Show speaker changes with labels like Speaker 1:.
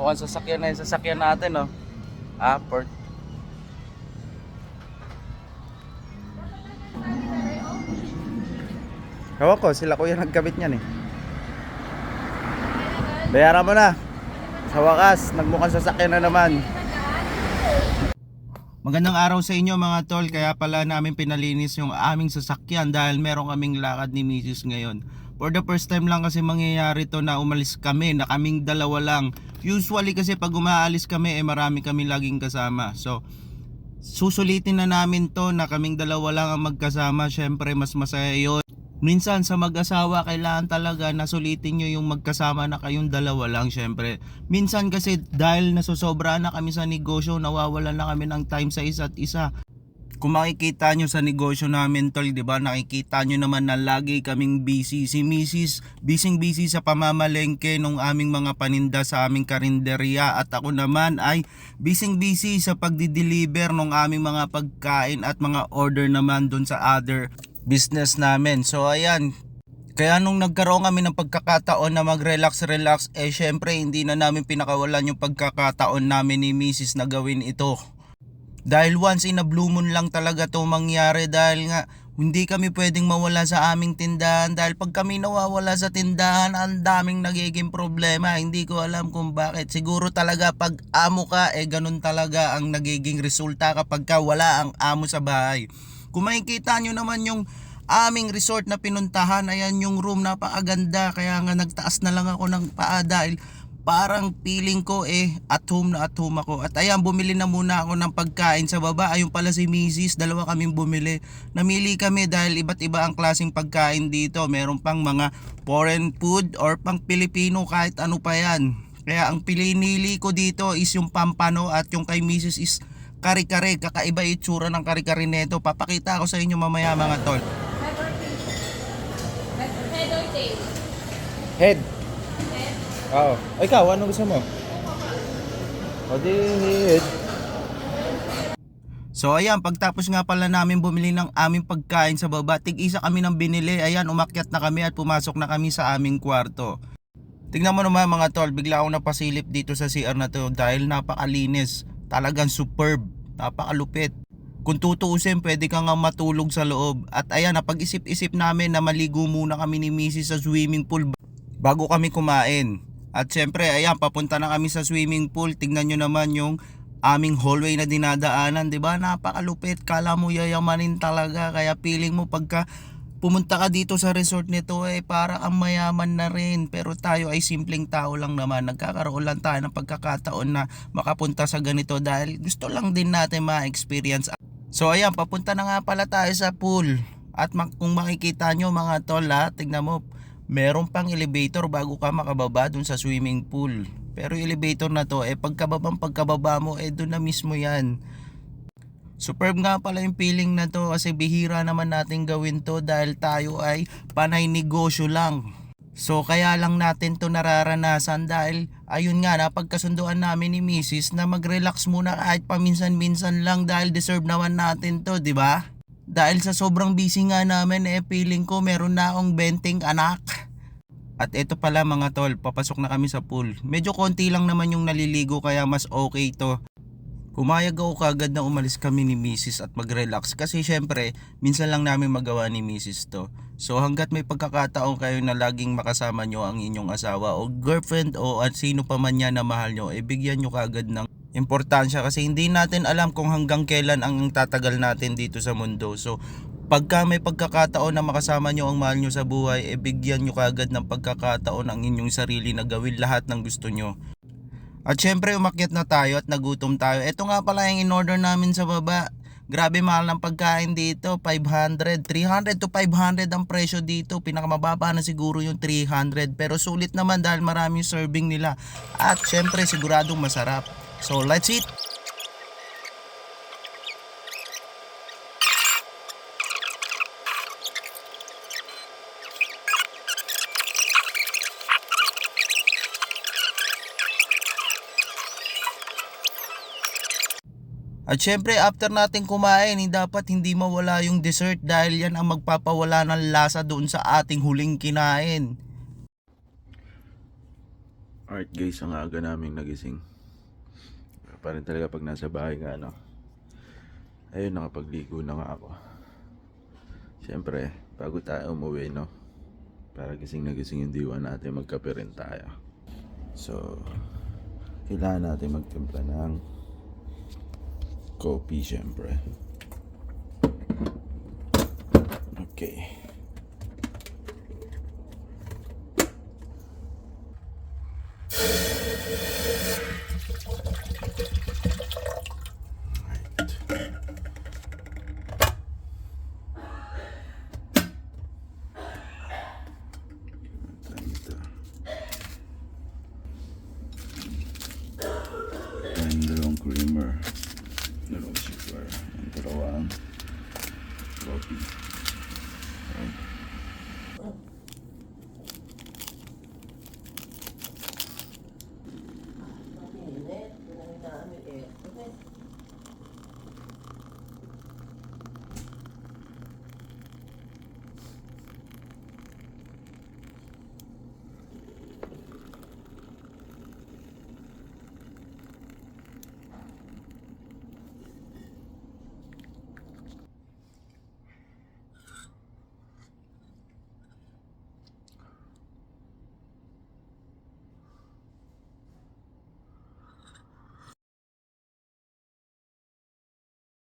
Speaker 1: Mukhang sasakyan na yung sasakyan natin, no? Ah, port. Ewan ko, sila kuya nagkabit niyan eh. Bayaran mo na. Sa wakas, nagmukhang sasakyan na naman. Magandang araw sa inyo mga tol, kaya pala namin pinalinis yung aming sasakyan dahil meron kaming lakad ni Mrs. ngayon. For the first time lang kasi mangyayari to na umalis kami, na kaming dalawa lang. Usually kasi pag umaalis kami, eh marami kami laging kasama. So, susulitin na namin to na kaming dalawa lang ang magkasama. Syempre, mas masaya yun. Minsan sa mag-asawa kailangan talaga na sulitin nyo yung magkasama na kayong dalawa lang syempre. Minsan kasi dahil nasosobra na kami sa negosyo, nawawala na kami ng time sa isa't isa. Kung makikita nyo sa negosyo namin tol, di ba nakikita nyo naman na lagi kaming busy. Si Mrs. busy busy sa pamamalengke ng aming mga paninda sa aming karinderya at ako naman ay busy busy sa pagdi-deliver ng aming mga pagkain at mga order naman dun sa other business namin. So ayan, kaya nung nagkaroon kami ng pagkakataon na mag-relax-relax, eh syempre hindi na namin pinakawalan yung pagkakataon namin ni Mrs. na gawin ito. Dahil once in a blue moon lang talaga to mangyari dahil nga hindi kami pwedeng mawala sa aming tindahan. Dahil pag kami nawawala sa tindahan ang daming nagiging problema. Hindi ko alam kung bakit. Siguro talaga pag amo ka eh ganun talaga ang nagiging resulta kapag ka wala ang amo sa bahay. Kung makikita nyo naman yung aming resort na pinuntahan, ayan yung room napakaganda. Kaya nga nagtaas na lang ako ng paa dahil parang feeling ko eh at home na at home ako. At ayan, bumili na muna ako ng pagkain sa baba. Ayun pala si Mrs. Dalawa kaming bumili. Namili kami dahil iba't iba ang klaseng pagkain dito. Meron pang mga foreign food or pang Pilipino kahit ano pa yan. Kaya ang pinili ko dito is yung pampano at yung kay Mrs. is kare-kare, kakaiba itsura ng kare-kare nito. Papakita ko sa inyo mamaya mga tol.
Speaker 2: Head?
Speaker 1: Head. Oo. O ikaw, ano gusto mo? O di head. So ayan, pagtapos nga pala namin bumili ng aming pagkain sa baba, tig-isa kami ng binili. Ayan, umakyat na kami at pumasok na kami sa aming kwarto. Tingnan mo naman mga tol, bigla akong napasilip dito sa CR na to dahil napakalinis. Talagang superb, napakalupit. Kung tutuusin, pwede ka nga matulog sa loob. At ayan, napag-isip-isip namin na maligo muna kami ni Mrs. sa swimming pool bago kami kumain. At syempre, ayan, papunta na kami sa swimming pool. Tingnan nyo naman yung aming hallway na dinadaanan, 'di ba? Napakalupit. Kala mo yayamanin talaga kaya feeling mo pagka pumunta ka dito sa resort nito eh para ang mayaman na rin. Pero tayo ay simpleng tao lang naman. Nagkakaroon lang tayo ng pagkakataon na makapunta sa ganito dahil gusto lang din natin ma-experience. So ayan, papunta na nga pala tayo sa pool. At kung makikita nyo mga tol ha, tignan mo, meron pang elevator bago ka makababa dun sa swimming pool. Pero yung elevator na to, eh pagkababang pagkababa mo, eh doon na mismo yan. Superb nga pala yung feeling na to kasi bihira naman natin gawin to dahil tayo ay panay negosyo lang. So kaya lang natin to nararanasan dahil ayun nga napagkasunduan namin ni Mrs. na mag-relax muna kahit paminsan-minsan lang dahil deserve naman natin to, di ba? Dahil sa sobrang busy nga namin eh feeling ko meron na akong benting anak. At ito pala mga tol, papasok na kami sa pool. Medyo konti lang naman yung naliligo kaya mas okay to. Pumayag ako kagad na umalis kami ni Mrs. at mag-relax kasi syempre minsan lang namin magawa ni Mrs. to. So hanggat may pagkakataon kayo na laging makasama nyo ang inyong asawa o girlfriend o at sino pa man yan na mahal nyo, eh bigyan nyo kagad ng importansya kasi hindi natin alam kung hanggang kailan ang tatagal natin dito sa mundo. So pagka may pagkakataon na makasama nyo ang mahal nyo sa buhay, eh bigyan nyo kagad ng pagkakataon ang inyong sarili na gawin lahat ng gusto nyo. At syempre umakyat na tayo at nagutom tayo. Ito nga pala yung in-order namin sa baba. Grabe mahal ng pagkain dito, 500, 300 to 500 ang presyo dito. Pinakamababa na siguro yung 300 pero sulit naman dahil maraming serving nila. At syempre siguradong masarap. So let's eat! At syempre after natin kumain, eh, dapat hindi mawala yung dessert dahil yan ang magpapawala ng lasa doon sa ating huling kinain. Alright guys, ang aga naming nagising. Pa rin talaga pag nasa bahay nga ano. Ayun, nakapagligo na nga ako. Siyempre, bago tayo umuwi, no? Para gising na gising yung diwa natin, magkape rin tayo. So, kailangan natin magtimpla ng coffee, siyempre. Okay. Right. Ganito. Yung dalawang zipper ang dalawa ang